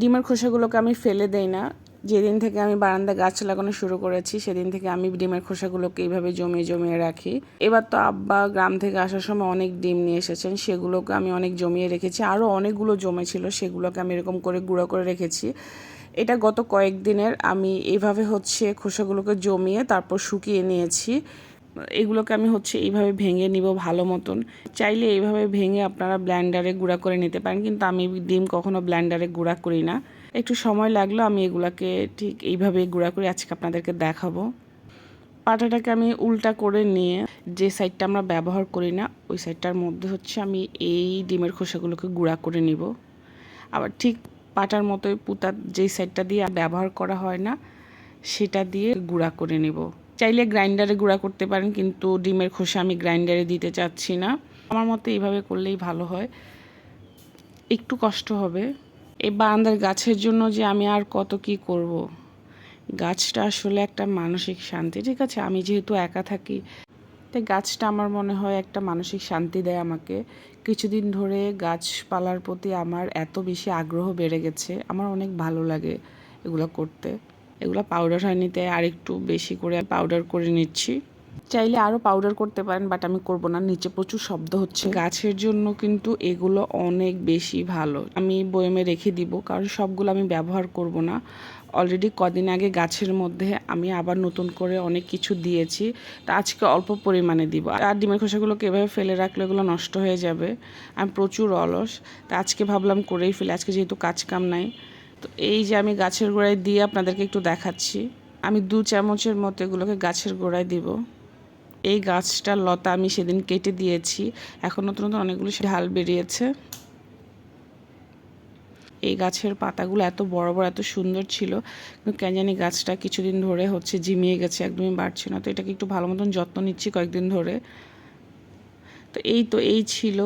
ডিমের খোসাগুলোকে আমি ফেলে দেই না। যেদিন থেকে আমি বারান্দায় গাছ লাগানো শুরু করেছি, সেদিন থেকে আমি ডিমের খোসাগুলোকে এইভাবে জমিয়ে জমিয়ে রাখি। এবার তো আব্বা গ্রাম থেকে আসার সময় অনেক ডিম নিয়ে এসেছেন, সেগুলোকে আমি অনেক জমিয়ে রেখেছি। আরও অনেকগুলো জমেছিল সেগুলোকে আমি এরকম করে গুঁড়ো করে রেখেছি। এটা গত কয়েকদিনের আমি এইভাবে হচ্ছে খোসাগুলোকে জমিয়ে তারপর শুকিয়ে নিয়েছি। এগুলোকে আমি হচ্ছে এইভাবে ভেঙে নিব ভালো মতন। চাইলে এইভাবে ভেঙে আপনারা ব্ল্যান্ডারে গুঁড়া করে নিতে পারেন, কিন্তু আমি ডিম কখনো ব্ল্যান্ডারে গুঁড়া করি না। একটু সময় লাগল, আমি এগুলাকে ঠিক এইভাবে গুঁড়া করে আজকে আপনাদেরকে দেখাবো। পাটাটাকে আমি উল্টা করে নিয়ে যে সাইডটা আমরা ব্যবহার করি না, ওই সাইডটার মধ্যে হচ্ছে আমি এই ডিমের খোসাগুলোকে গুঁড়া করে নিব। আবার ঠিক পাটার মতোই পুতার যেই সাইডটা দিয়ে ব্যবহার করা হয় না, সেটা দিয়ে গুঁড়া করে নিব। চাইলে গ্রাইন্ডারে গুঁড়া করতে পারেন, কিন্তু ডিমের খোসা আমি গ্রাইন্ডারে দিতে চাচ্ছি না। আমার মতে এইভাবে করলেই ভালো হয়। একটু কষ্ট হবে। এই বারান্দার গাছের জন্য যে আমি আর কত কি করব। গাছটা আসলে একটা মানসিক শান্তি। ঠিক আছে, আমি যেহেতু একা থাকি, তাই গাছটা আমার মনে হয় একটা মানসিক শান্তি দেয় আমাকে। কিছুদিন ধরে গাছপালার প্রতি আমার এত বেশি আগ্রহ বেড়ে গেছে। আমার অনেক ভালো লাগে এগুলো করতে। এগুলো পাউডার হয়নি, তাই আর একটু বেশি করে পাউডার করে নিচ্ছি। চাইলে আরও পাউডার করতে পারেন বাট আমি করব না, নিচে প্রচুর শব্দ হচ্ছে। গাছের জন্য কিন্তু এগুলো অনেক বেশি ভালো। আমি বয়মে রেখে দিব, কারণ সবগুলো আমি ব্যবহার করব না। অলরেডি কদিন আগে গাছের মধ্যে আমি আবার নতুন করে অনেক কিছু দিয়েছি, তা আজকে অল্প পরিমাণে দিব। আর ডিমের খোসাগুলোকে এভাবে ফেলে রাখলে এগুলো নষ্ট হয়ে যাবে। আমি প্রচুর অলস, তা আজকে ভাবলাম করেই ফেলে, আজকে যেহেতু কাজ কাম নাই। তো এই যে আমি গাছের গোড়ায় দিয়ে আপনাদেরকে একটু দেখাচ্ছি, আমি দু চামচের মতো এগুলোকে গাছের গোড়ায় দিব। এই গাছটার লতা আমি সেদিন কেটে দিয়েছি, এখন নতুন নতুন অনেকগুলো ঢাল বেরিয়েছে। এই গাছের পাতাগুলো এত বড় বড়, এত সুন্দর ছিল, কিন্তু কেন জানি গাছটা কিছুদিন ধরে হচ্ছে ঝিমিয়ে গেছে, একদমই বাড়ছে না। তো এটাকে একটু ভালো মতন যত্ন নিচ্ছি কয়েকদিন ধরে। তো এই তো এই ছিল